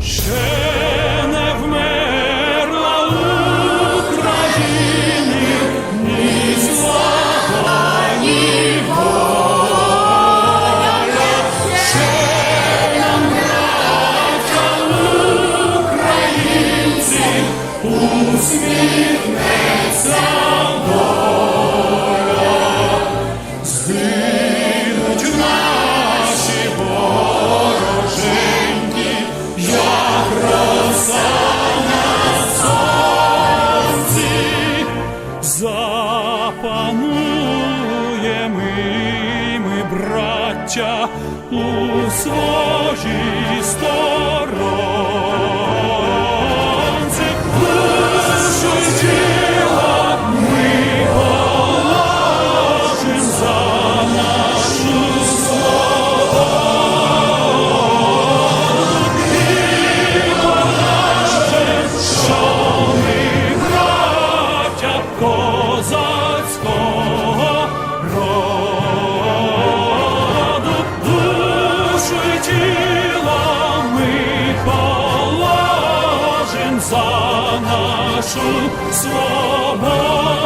Ще не вмерла ні слава. Ще нам, українці, усміхнеться запануємо ми, браття, у своїй нашу свободу.